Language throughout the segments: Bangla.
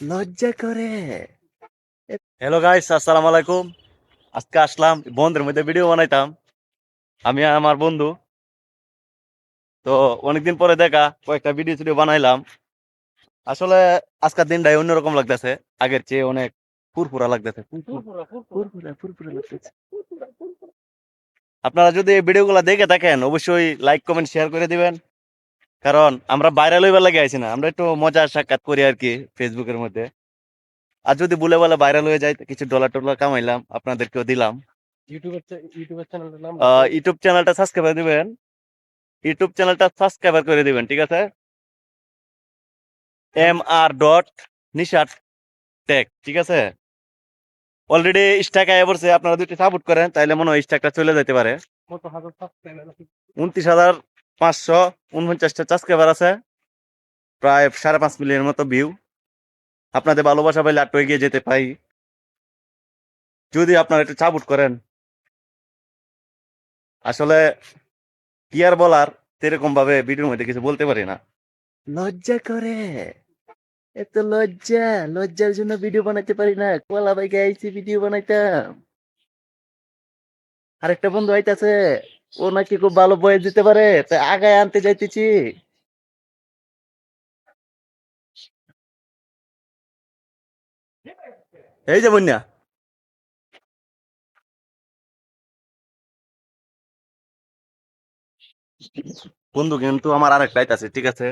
লজ্জা করে। হ্যালো গাইস আসসালামু আলাইকুম। আজকে আসলাম বন্ধের মধ্যে ভিডিও বানাইতাম। আমি আমার বন্ধু। তো অনেকদিন পরে দেখা কয়েকটা ভিডিও টিডিও বানাইলাম। আসলে আজকের দিনটাই অন্যরকম লাগতেছে। আগের চেয়ে অনেক ফুরফুরা লাগতেছে। ফুরফুরা ফুরফুরা। লাগতেছে। আপনারা যদি এই ভিডিওগুলো দেখে থাকেন অবশ্যই লাইক কমেন্ট শেয়ার করে দিবেন। কারণ আমরা বাইরে লইবার লাগে আইছি না। আমরা একটু মজা সাক্ষাৎ করি আর কি ফেসবুকের মধ্যে। আর যদি বলে বলে ভাইরাল হয়ে যায় কিছু ডলার টলার কামাইলাম আপনাদেরকেও দিলাম। ইউটিউব চ্যানেলটা সাবস্ক্রাইব করে দিবেন। ইউটিউব চ্যানেলটা সাবস্ক্রাইব করে দিবেন ঠিক আছে? M R dot Nishat tech ঠিক আছে? অলরেডি স্ট্যাক আয় পড়ছে আপনারা দুটি সাপোর্ট করেন তাইলে মনে হয় স্ট্যাকটা চলে যেতে পারে। উনত্রিশ হাজার পাঁচশো উনপঞ্চাশটা সাবস্ক্রাইবার আছে? প্রায় সাড়ে পাঁচ মিলিয়নের মতো ভিউ আপনাদের ভালোবাসা পাইলে আটটু এগিয়ে যেতে পাই যদি আপনারা একটু সাপোর্ট করেন। আসলে কি আর বলার এরকম ভাবে ভিডিওর মধ্যে কিছু বলতে পারি না। লজ্জা করে। এত লজ্জা। লজ্জার জন্য ভিডিও বানাইতে পারি না। কলা বাইকে আইসি ভিডিও বানাইতাম। আরেকটা বন্ধু আইতাছে। ও নাকি খুব ভালো বয়স দিতে পারে? তাই আগায় আনতে যাইতেছি। এই যে বন্যা। বন্ধু, কিন্তু আমার আরেকটা আইতাছে ঠিক আছে?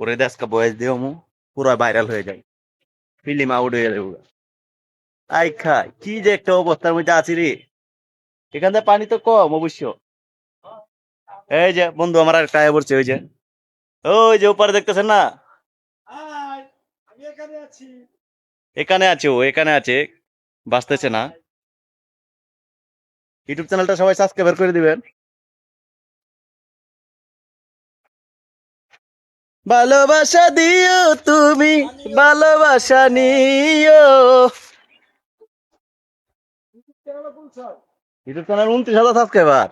ওরে দেশকা বয়স দিও মু পুরো ভাইরাল হয়ে যায় ফিল্ম আউট হয়ে যাবে। আই খাই কি যে একটা অবস্থার মধ্যে আছি রে। এখান থেকে পানি তো কম, অবশ্য। এই যে বন্ধু আমার আর টায়া পড়ছে ওই যে। ওই যে উপরে দেখতেছেন না? এখানে আছি। এখানে আছে ও এখানে আছে। বাঁচতেছে না। ইউটিউব চ্যানেলটা সবাই সাবস্ক্রাইব করে দিবেন। ভালোবাসা দিও তুমি ভালোবাসা নিও। ইউটিউব চ্যানেল উনত্রিশ হাজার সাবস্ক্রাইবার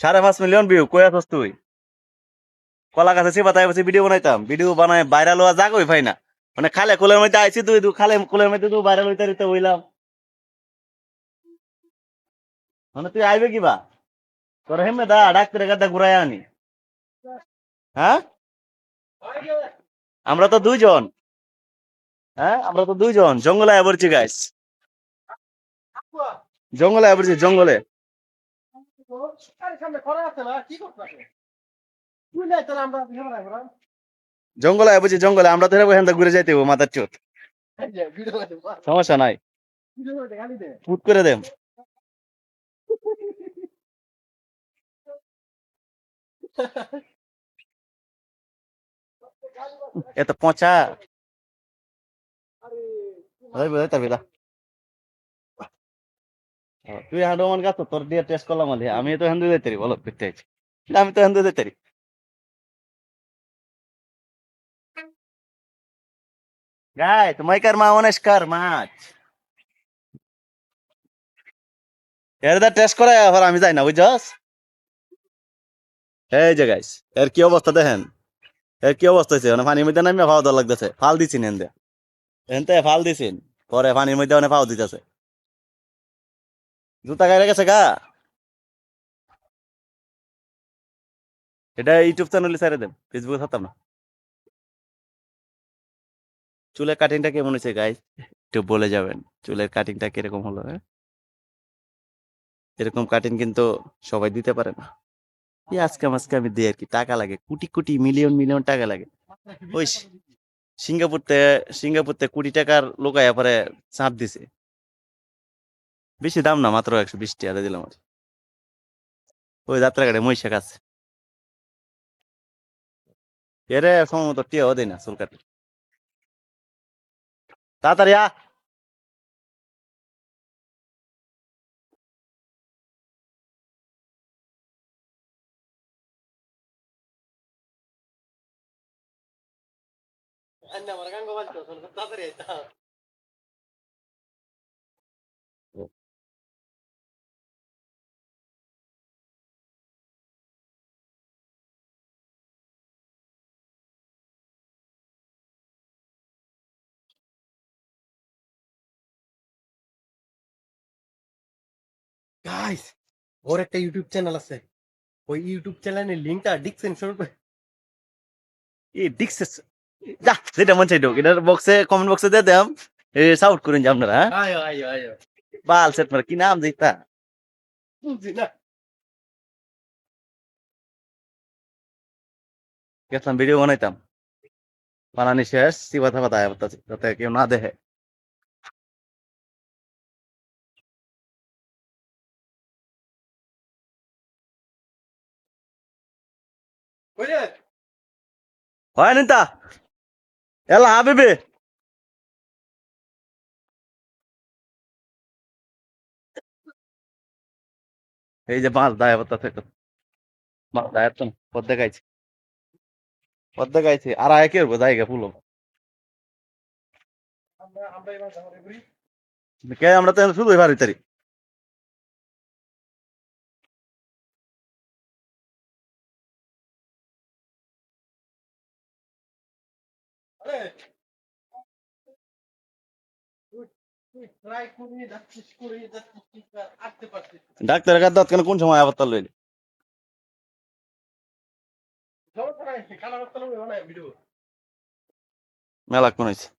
সাড়ে পাঁচ মিলিয়ন ভিউ কই আছস তুই? কলা গাছে সে বাতায় বসে ভিডিও বানাইতাম। ভিডিও বানায় ভাইরাল হওয়া জাগই পাই না। মানে খালে কোলের মধ্যে আইছি তুই তুই খালে কোলের মধ্যে তুই ভাইরাল হইতে হইতে হইলাম। মানে তুই আইবে কিবা? তোর হেমে দা, ডাক্তারের গাদা ঘুরাই আনি। হ্যাঁ? আমরা তো দুইজন। হ্যাঁ? আমরা তো দুইজন। জঙ্গলে আয় পড়ছি গাইস জঙ্গলে আয় জঙ্গলে। জঙ্গলে পড়ছি জঙ্গলে, আমরা এখান থেকে ঘুরে যাইতে মাথার চোট। সমস্যা নাই। পুট করে দেম এত পচা। তুই হাঁটো মান গাছ তোর দিয়ে টেস্ট করলাম আলি আমি তো হ্যান্ডু দিতে বলো করতে আমি তো হ্যান্ডু দিতে গাই তোমায় কার মা অনেস্কার মাছ। এর দা টেস্ট করে আবার আমি যাই না, বুঝছস? এই যে গাইস এর কি অবস্থা দেখেন? এর কি অবস্থা হয়েছে মানে পানির মধ্যে নামিয়ে ফাও দেওয়া লাগতেছে, ফাল দিছিন এনতে এনতে ফাল দিছিন, পরে পানির মধ্যে অনেক ফাও দিতেছে। জুতা গায়ে গেছে গা। এটা ইউটিউব চ্যানেলে ছেড়ে দেন ফেসবুকে থাকতাম না। চুলের কাটিংটা কেমন হয়েছে গাইস একটু বলে যাবেন, চুলের কাটিংটা কীরকম হলো হ্যাঁ? এরকম কাটিং কিন্তু সবাই দিতে পারে না। এই আজকে মাঝকে আমি দিই আর কি, টাকা লাগে, কোটি কোটি মিলিয়ন মিলিয়ন টাকা লাগে। ওই সিঙ্গাপুর তে সিঙ্গাপুর তে কোটি টাকার লোকায় পরে চাপ দিছে। বেশি দাম না, মাত্র একশো বিশ টাকা দিলাম আর ওই যাত্রা গাড়ি মহিষা কাছে। এরে সম্ভবত টিয়াও দেয় না চুল কাটে তাড়াতাড়ি আ আমার গাঙ্গ বাজতো তাড়াতাড়ি। গাইস ওর একটা ইউটিউব চ্যানেল আছে। ওই ইউটিউব চ্যানেলের লিংকটা ডিসক্রিপশন এই ডিক্সেস যা যেটা মন চাইতো এটার বক্সে কমেন্ট বক্সে দিয়ে দেম এ সাউট করেন যে আপনারা হ্যাঁ? আয় আয় আয়। বাল সেট মার কি নাম দিতা বুঝছি না। গেছিলাম ভিডিও বানাইতাম। বানানি শেষ সিবাথা কথা যাতে কেউ না দেখে। হয় নিতা এলা হাবিবি। এই যে মাছ দায় পাতা থেকে মাছ দায় তো পদ দেখাইছে পদ দেখাইছে আর আয় কে করব? জায়গা ফুলো আমরা কে তো শুধু এবার তারি। ডাক্তারের কাছে দাঁত কেন কোন সময় আবার তাল রইল মেলা কোন হয়েছে